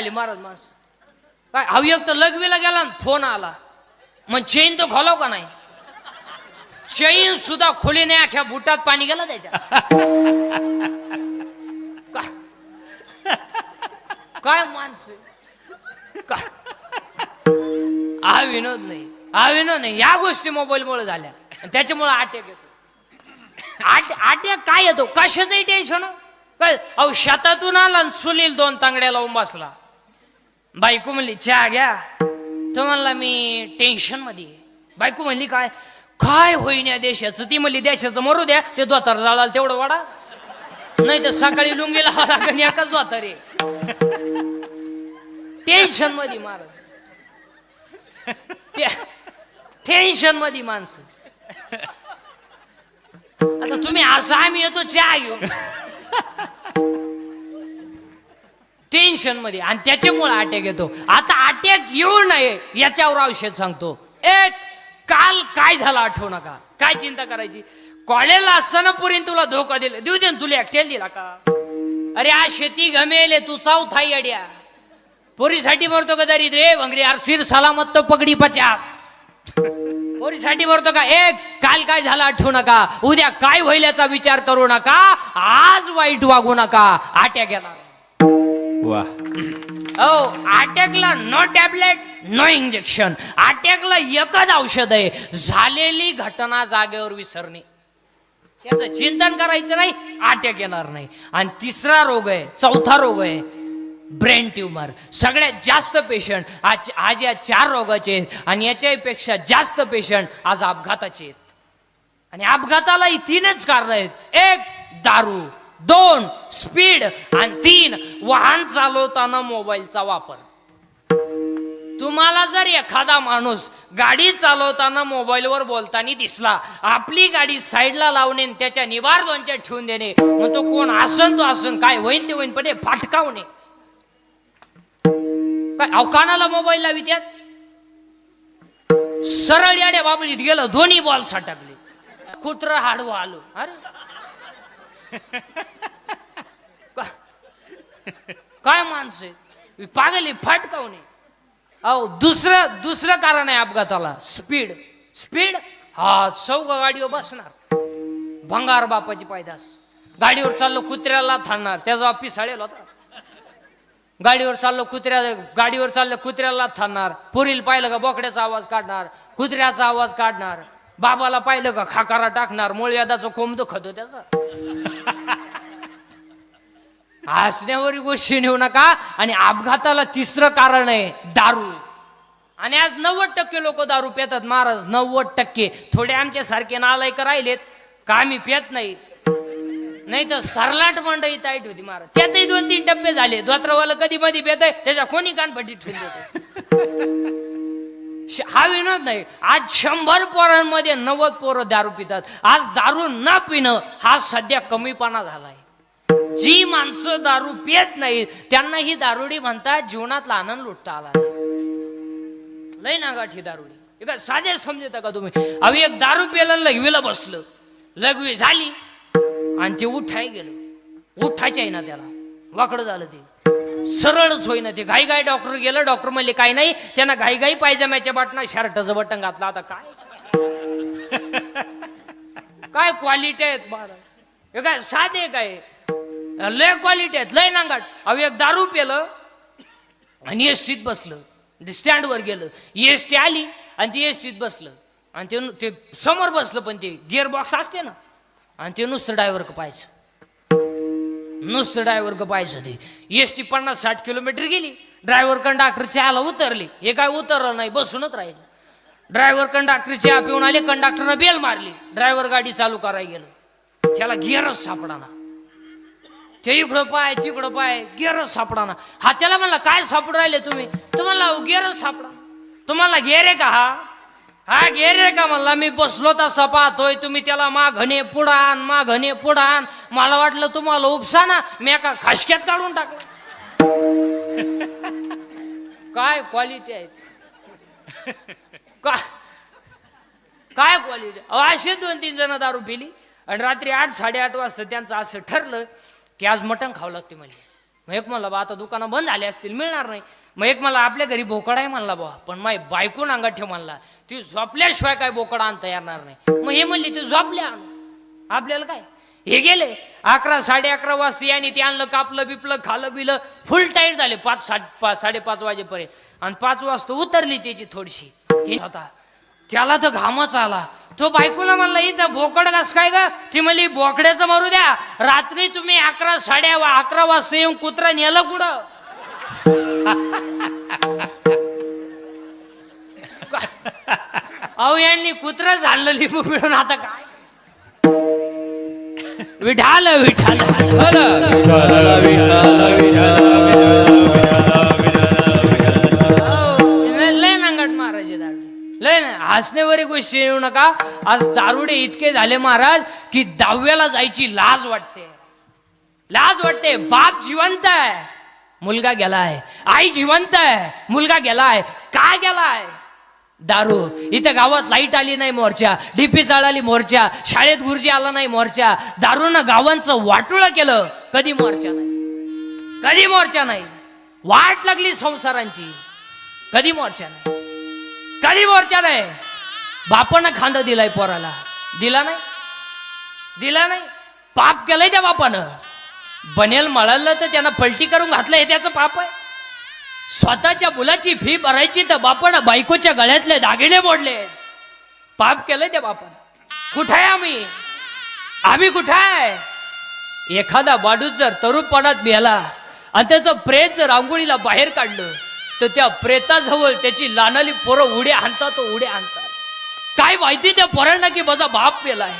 झाली महाराज माणस. काय हवी एक तर लघवीला गेला ना फोन आला. मग चेन तो खोलाव का नाही? चेन सुद्धा खोली नाही अख्या बुटात पाणी गेलं त्याच्या काय? माणस? काय? हा विनोद नाही. हा विनोद नाही. या गोष्टी मोबाईलमुळे झाल्या. त्याच्यामुळे अटॅक येतो. अटॅक काय येतो? कशाचंही टेन्शन हो. काय? अहो शेतातून आला आणि सुनील दोन तांगड्या लावून बसला. बायको म्हणली चहा घ्या. तो म्हणला मी टेन्शनमध्ये बायको म्हणली काय? काय होईन या देशाचं? ती म्हणली देशाचं मरू द्या ते दोतार जाळाल तेवढं वाडा. नाही तर सकाळी लुंगी लावा लागेल एकाच दोतार टेन्शनमध्ये मार. टेन्शनमध्ये माणसं. आता तुम्ही असं आम्ही येतो चहा घेऊन. टेन्शनमध्ये. आणि त्याच्यामुळे अटॅक येतो. आता अटॅक येऊ नये याच्यावर औषध सांगतो. एक काल काय झालं आठवू नका? काय चिंता करायची? कॉलेजला असताना पुरीन तुला धोका दिला. देऊ दे तुला एकट्याला दिला का? अरे आज शेती गमेले तू चौथा अड्या. पोरीसाठी भरतो का दरी रे भंगरी यार सिर सलामत तो पगडी पचास. पोरीसाठी भरतो का? एक काल काय झालं आठवू नका? उद्या काय होईल याचा विचार करू नका? आज वाईट वागू नका. आट्या गेला. वा हो अटॅकला नो टॅबलेट नो इंजेक्शन अटॅकला एकच औषध आहे झालेली घटना जागेवर विसरणे. त्याचं चिंतन करायचं नाही अटॅक येणार नाही. आणि तिसरा रोग आहे चौथा रोग आहे ब्रेन ट्युमर सगळ्यात जास्त पेशंट आज आज या चार रोगाचे आहेत आणि याच्यापेक्षा जास्त पेशंट आज अपघाताचे आहेत. आणि अपघातालाही तीनच कारण आहेत. एक दारू. दोन स्पीड आणि तीन वाहन चालवताना मोबाईलचा वापर. तुम्हाला जर एखादा माणूस गाडी चालवताना मोबाईलवर बोलताना दिसला आपली गाडी साईडला लावणे त्याच्या निवार दोनच्या ठेवून देणे मग तो कोण आसन तो आसन काय होईन ते होईन पण हे फाटकावणे. काय अवकानाला मोबाईल लावी त्यात? सरळ याडे बाबळीत गेलं दोन्ही बॉल साटकले. कुत्र हाडवं आलो. अरे काय माणसं? आहेत पागली फाटकावणे अहो दुसरं दुसरं कारण आहे अपघाताला. स्पीड. स्पीड? हा चौघ गाडीवर बसणार. भंगार बापाची पायदास. गाडीवर चाललो कुत्र्याला थांबणार. त्याचा ऑफिस साडेल होता. गाडीवर चाललो कुत्र्या गाडीवर चाललं कुत्र्याला थांबणार. पुरील पाहिलं का बोकड्याचा आवाज काढणार? कुत्र्याचा आवाज काढणार. बाबाला पाहिलं का खाकारा टाकणार? मूळ यादाचं कोंब दुखत त्याचा. हसण्यावर गोष्टी नेऊ नका आणि अपघाताला तिसरं कारण आहे दारू. आणि आज नव्वद टक्के लोक दारू पेतात. महाराज नव्वद टक्के. थोडे आमच्या सारखे नालायक राहिलेत का मी पित नाही. नाही तर सरलाट मंडळी ताईट होती महाराज. त्यातही दोन तीन टप्पे झाले. धोत्रवाला कधी मधी पेत त्याच्या कोणी कानपट्टी ठेवली हा विनोद नाही. आज शंभर पोरांमध्ये नव्वद पोरं दारू पितात. आज दारू न पिणं हा सध्या कमीपणा झालाय. जी माणसं दारू पियत नाही त्यांना ही दारुडी म्हणतात जीवनातला आनंद लुटता आला लय ना गाठी दारुडी एका साधे समजता का तुम्ही? अवी एक दारू पिलं लघवीला बसलं. लघवी झाली आणि ते उठाय गेलं. उठायचे आहे ना त्याला. वाकडं झालं ते. सरळच होईना. ते घाई घाई डॉक्टर गेलं डॉक्टर म्हणले काही नाही त्यांना घाई घाई पायजम्याच्या बटना शर्टाचं बटन घातलं आता काय? काय क्वालिटी आहेत बाळा? हे काय साधे काय? लय क्वालिटी आहेत लय नांगाट. अहो एक दारू पेलं आणि एस सीत बसलं स्टँडवर गेलं. एस टी आली आणि ती एस सीत बसलं. आणि ते ते समोर बसलं पण ते गिअर बॉक्स असते ना आणि ते नुसतं ड्रायव्हर का पाहायचं. नुसतं ड्रायव्हर पाहिजे पाहायचं ते एस टी पन्नास साठ किलोमीटर गेली. ड्रायव्हर कंडक्टर चहाला उतरली. हे काय उतरलं नाही बसूनच राहिलं. ड्रायव्हर कंडक्टरची चहा पिऊन आले कंडक्टरनं बेल मारली. ड्रायव्हर गाडी चालू करायला गेलं. त्याला गिअरच सापडाना. ते इकडं पाय तिकडं पाय गिअरच सापडाना. हा त्याला म्हणला काय सापडू राहिले तुम्ही? तुम्हाला गिअरच सापडा. तुम्हाला गेर आहे का हा? हा गेर रे का म्हणला मी बसलो तसा पाहतोय तुम्ही त्याला माघने पुढान माघने पुढान. मला वाटलं तुम्हाला उपसा ना मी एका खासक्यात काढून टाकलं. काय क्वालिटी आहे? काय काय क्वालिटी असे दोन तीन जण दारू पिली. आणि रात्री आठ साडेआठ वाजता त्यांचं असं ठरलं की आज मटण खावं लागते म्हणजे मग एक म्हणलं बा आता दुकानं बंद झाली असतील मिळणार नाही. मग एक मला आपल्या घरी बोकड आहे म्हणला बा पण माय बायकून अंगात ठेव म्हणला. ती झोपल्याशिवाय काय बोकड आणता येणार नाही. मग हे म्हणली ती झोपल्या आपल्याला काय? हे गेले. अकरा साडे अकरा वाजता याने ते आणलं कापलं बिपलं खालं बिलं. फुल टाईट झाले. पाच साडे पाच साडेपाच वाजेपर्यंत. आणि पाच वाजता उतरली त्याची थोडीशी. ती होता. त्याला तर घामच आला. तो बायकोला म्हणला इथं बोकड कस काय ग? ती म्हणली बोकड्याचं मारू द्या. रात्री तुम्ही अकरा साडे अकरा वाजता येऊन कुत्रा नेलं कुठं? अहो यांनी कुत्र झाडलं लिंबू पिळून आता काय? विठाल विठाल. लय नांगट महाराज लय ना हसण्यावरी गोष्टी येऊ नका. आज दारुडे इतके झाले महाराज की दहाव्याला जायची लाज वाटते. लाज वाटते. बाप जिवंत आहे. मुलगा गेलाय आई जिवंत आहे. मुलगा गेलाय काय गेलाय दारू. इथं गावात लाइट आली नाही मोर्चा. डीपी चाळाली मोर्चा. शाळेत गुरुजी आला नाही मोर्चा. दारूनं गावांचं वाटोळं केलं. कधी मोर्चा नाही. कधी मोर्चा नाही. वाट लागली संसारांची. कधी मोर्चा नाही. कधी मोर्चा नाही. बापानं खांद दिलाय पोराला. दिला नाही? दिला नाही? पाप केलंय त्या बापानं. बनेल मळालं तर त्यांना पलटी करून घातलं हे त्याचं पाप आहे. स्वतःच्या मुलाची फी भरायची तर बापानं बायकोच्या गळ्यातले दागिने मोडले. पाप केलंय त्या बापानं. कुठे आहे आम्ही? आम्ही कुठे आहे एखादा बाडू जर तरुणपणात मिळाला आणि त्याचं प्रेत जर रांगोळीला बाहेर काढलं तर त्या प्रेताजवळ त्याची लानाली पोरं उड्या आणतात तो उड्या आणतात. काय माहिती त्या पोरांना की माझा बाप मेलाय?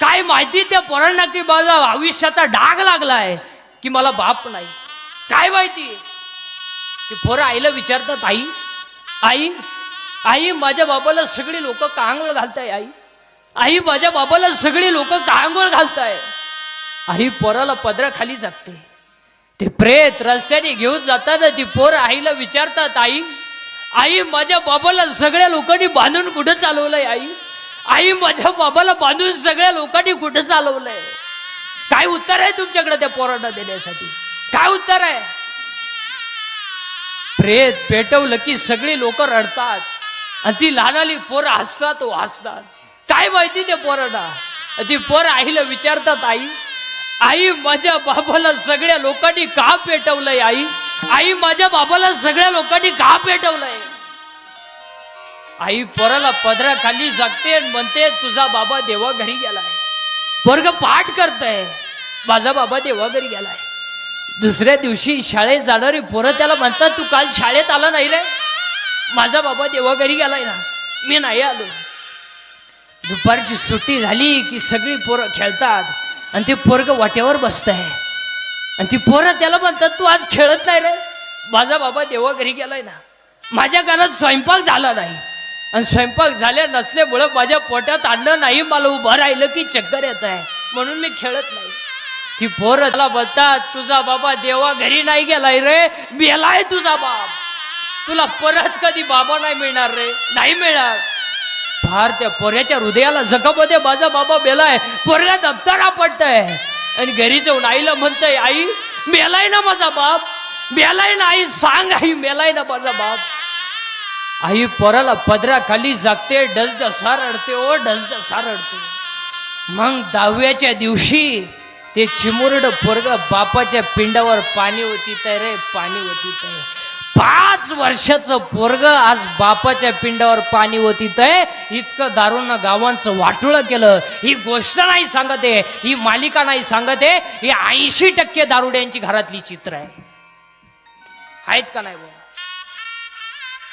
काय माहिती त्या पोरांना की माझा आयुष्याचा डाग लागलाय की मला बाप नाही. काय माहिती? ते पोरं आईला विचारतात आई आई आई माझ्या बाबाला सगळी लोक कांगोळ घालताय आई? आई माझ्या बाबाला सगळी लोक कांगोळ घालताय? आई पोराला पदराखाली जगते. ते प्रेत रस्त्याने घेऊन जातात ती पोर आईला विचारतात आई आई माझ्या बाबाला सगळ्या लोकांनी बांधून कुठं चालवलंय आई? आई माझ्या बाबाला बांधून सगळ्या लोकांनी कुठं चालवलंय? काय उत्तर आहे तुमच्याकडे त्या पोरांना देण्यासाठी? काय उत्तर आहे? प्रेत पेटवलं की सगळी लोक रडतात. आणि ती लहानाली पोरं हसतात ओ हसतात काय माहिती त्या पोरांना? ती पोर आईला विचारतात आई आई माझ्या बाबाला सगळ्या लोकांनी का पेटवलंय आई? आई माझ्या बाबाला सगळ्या लोकांनी का पेटवलंय? आई पोराला पदरा खाली जगते म्हणते तुझा बाबा देवा घरी गेलाय. पोरग पाठ करतय. माझा बाबा देवा घरी गेलाय. दुसऱ्या दिवशी शाळेत जाणारी पोरं त्याला म्हणतात तू काल शाळेत आला नाही रे? माझा बाबा देवा घरी गेलाय ना. मी नाही आलो. दुपारची सुट्टी झाली की सगळी पोरं खेळतात आणि ते पोरग वाट्यावर बसत आहे आणि ती पोरं त्याला म्हणतात तू आज खेळत नाही रे? माझा बाबा देवा घरी गेलाय ना. माझ्या घरात स्वयंपाक झाला नाही. आणि स्वयंपाक झाल्या नसल्यामुळं माझ्या पोटात अन्न नाही मला उभं राहिलं की चक्कर येत आहे. म्हणून मी खेळत नाही. ती पोरं त्याला म्हणतात तुझा बाबा देवा घरी नाही गेलाय रे मेलाय तुझा बाप. तुला परत कधी बाबा नाही मिळणार रे नाही मिळणार. फार त्या पोऱ्याच्या हृदयाला जखमध्ये माझा बाबा मेलाय. पोऱ्याला दप्तरा पडतंय. आणि घरी जाऊन आईला म्हणतंय आई मेलाय ना माझा बाप मेलाय ना आई सांग आई मेलाय ना माझा बाप. आई पोराला पदरा खाली जागते डस डसा रडते ओ डस डसा रडते मग दहाव्याच्या दिवशी ते चिमुरड पोरग बापाच्या पिंडावर पाणी होती रे पाणी होती पाच वर्षाचं पोरग आज बापाच्या पिंडावर पाणी होती तय इतकं दारुण गावांचं वाटुळं केलं. ही गोष्ट नाही सांगत आहे ही मालिका नाही सांगत आहे ही ऐंशी टक्के दारुड्यांची घरातली चित्र आहे. आहेत का नाही बा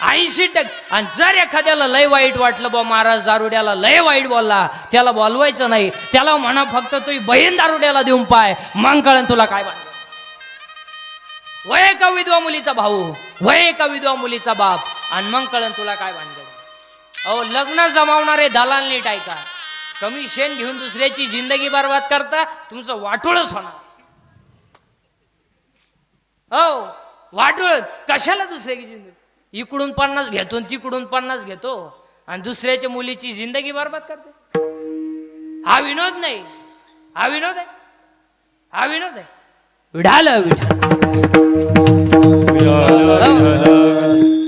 ऐंशी टक्के. आणि जर एखाद्याला लय वाईट वाटलं बा महाराज दारुड्याला लय वाईट बोलला त्याला बोलवायचं नाही. त्याला म्हणा फक्त तुझी बहीण दारुड्याला देऊन पाय. मग कळण तुला काय वाटत. वय एका विधवा मुलीचा भाऊ वय एका विधवा मुलीचा बाप आणि मग कळण तुला काय भानगड. अहो लग्न जमावणारे दलाल नीट ऐका. कमी शेण घेऊन दुसऱ्याची जिंदगी बर्बाद करता तुमचं वाटोळच होणार. हो वाटूळ कशाला दुसऱ्याची जिंदगी? इकडून पन्नास घेतो तिकडून पन्नास घेतो. आणि दुसऱ्याच्या मुलीची जिंदगी बर्बाद करते. हा विनोद नाही. हा विनोद आहे. हा विनोद आहे. विढाल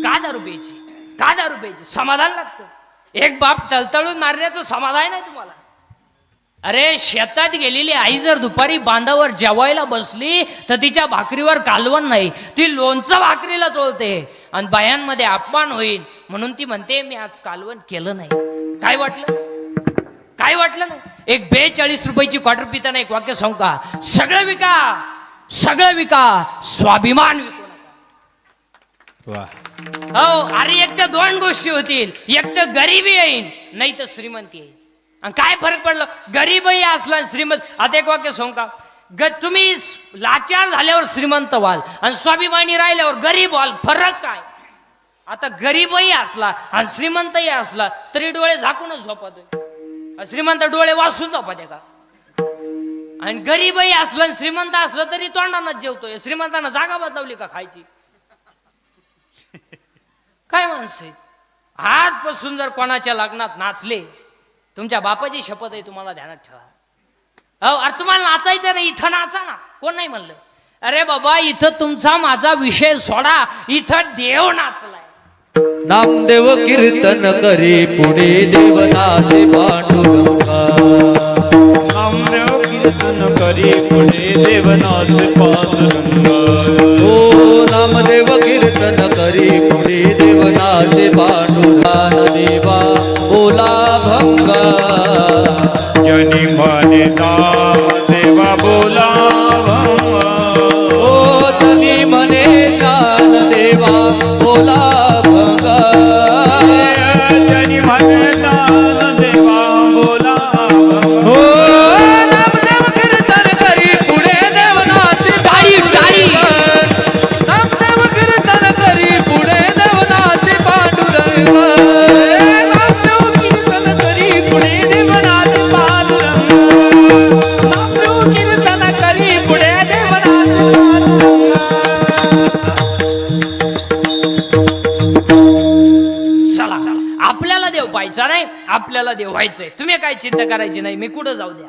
का दारू प्यायची? का दारू प्यायची? समाधान लागतं. एक बाप तळतळून मारण्याचं समाधान आहे तुम्हाला. अरे शेतात गेलेली आई जर दुपारी बांधावर जेवायला बसली तर तिच्या भाकरीवर कालवण नाही. ती लोणचं भाकरीला चोळते. आणि बायांमध्ये अपमान होईल म्हणून ती म्हणते मी आज कालवण केलं नाही. काय वाटलं? काय वाटलं? नाही एक बेचाळीस रुपयाची क्वार्टर पिताना एक वाक्य सांगू का? सगळं विका सगळं विका स्वाभिमान विकू नका. हो अरे एक तर दोन गोष्टी होतील. एक तर गरिबी येईन नाही तर श्रीमंती येईल आणि काय फरक पडलं? गरीबही असला श्रीमंत आता एक वाक्य सांगू का? ग तुम्ही लाचार झाल्यावर श्रीमंत व्हाल आणि स्वाभिमानी राहिल्यावर गरीब व्हाल. फरक काय? आता गरीबही असला आणि श्रीमंतही असला तरी डोळे झाकूनच झोपतोय श्रीमंत डोळे वाचून झोपते का? आणि गरीबही असलं आणि श्रीमंत असलं तरी तोंडानच जेवतोय. श्रीमंतानं जागा बदलवली का खायची? काय माणसे आजपासून जर कोणाच्या लग्नात नाचले तुमच्या बापाची शपथ आहे तुम्हाला ध्यानात ठेवा. अहो अरे तुम्हाला नाचायचं नाही इथं नाचा ना. कोण नाही म्हणलं? अरे बाबा इथं तुमचा माझा विषय सोडा इथं देव नाचलाय. नामदेव कीर्तन करी पुढे देवनाचे पांडुरंगा. नामदेव कीर्तन करी पुढे देवनाथ पांडुरंग. ओ नामदेव कीर्तन करी पुढे देवनाचे पांडुरान देवा बोला भंगा जनी म्हणे व्हायचंय. तुम्ही काय चिंता करायची नाही मी कुठं जाऊ द्या.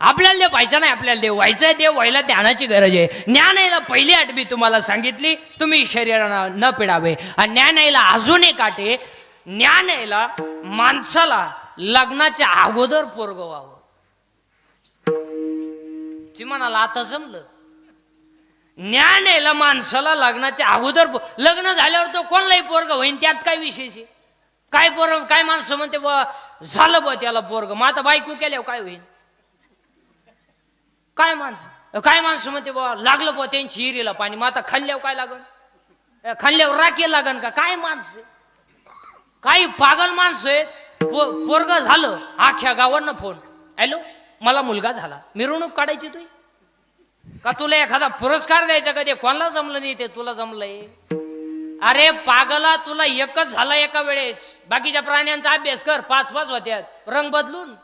आपल्याला देव व्हायचं नाही आपल्याला देव व्हायचंय देव व्हायला ज्ञानाची गरज आहे. ज्ञान यायला पहिली आठवी तुम्हाला सांगितली तुम्ही शरीराला न पिडावे. आणि ज्ञान यायला अजून एक आटे ज्ञान यायला माणसाला लग्नाच्या अगोदर पोरग व्हावं ती म्हणाला आता जमलं. ज्ञान यायला माणसाला लग्नाच्या अगोदर लग्न झाल्यावर तो कोणलाही पोरग होईन त्यात काय विशेष आहे? काय पोर काय माणसं म्हणते बा झालं बा त्याला पोरग. मग आता बायको केल्यावर काय होईल? काय माणसं? काय माणसं म्हणते बा लागलं बा त्यांची हिरीला पाणी. मग आता खाल्ल्यावर काय लागन? खाल्ल्यावर राखे लागन का? काय माणसं काही पागल माणसं आहेत? पो पोरग झालं आख्या गावांना फोन हॅलो मला मुलगा झाला. मिरवणूक काढायची तुही का तुला एखादा पुरस्कार द्यायचा का ते? कोणाला जमलं नाही ते? तुला जमलंय? अरे पागला तुला एकच झाला एका वेळेस. बाकीच्या प्राण्यांचा अभ्यास कर पाच पाच होत्यात. रंग बदलून.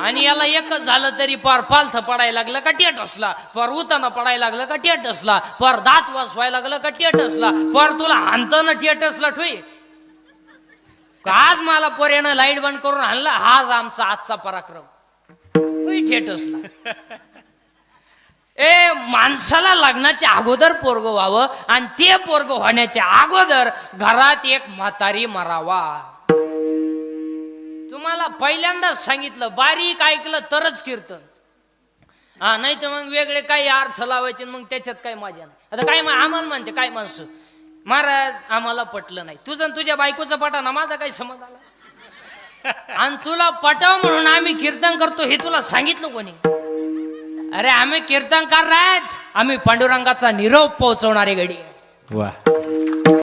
आणि याला एकच झालं तरी पार पालथ पडायला लागलं का टेट असला पार उताना पडायला लागलं का टेट असला पार दात वाजवायला लागलं का टेट असला पार तुला हाणताना टेट असला ठुई. आज मला पोऱ्यानं लाइट बंद करून आणला हाच आमचा आजचा पराक्रम. ठेट असला ए माणसाला लग्नाच्या अगोदर पोरग व्हावं आणि ते पोरग होण्याच्या अगोदर घरात एक म्हातारी मरावा. तुम्हाला पहिल्यांदाच सांगितलं बारीक ऐकलं तरच कीर्तन. हा नाही तर मग वेगळे काही अर्थ लावायचे मग त्याच्यात काय मजा नाही. आता काय आम्हाला म्हणते काय माणसं? महाराज आम्हाला पटलं नाही. तुझं तुझ्या बायकोचं पटा ना माझा काही समज आला? आणि तुला पटाव म्हणून आम्ही कीर्तन करतो हे तुला सांगितलं कोणी? अरे आम्ही कीर्तनकार आहेत आम्ही पांडुरंगाचा निरोप पोहोचवणारे घडी आहे. वा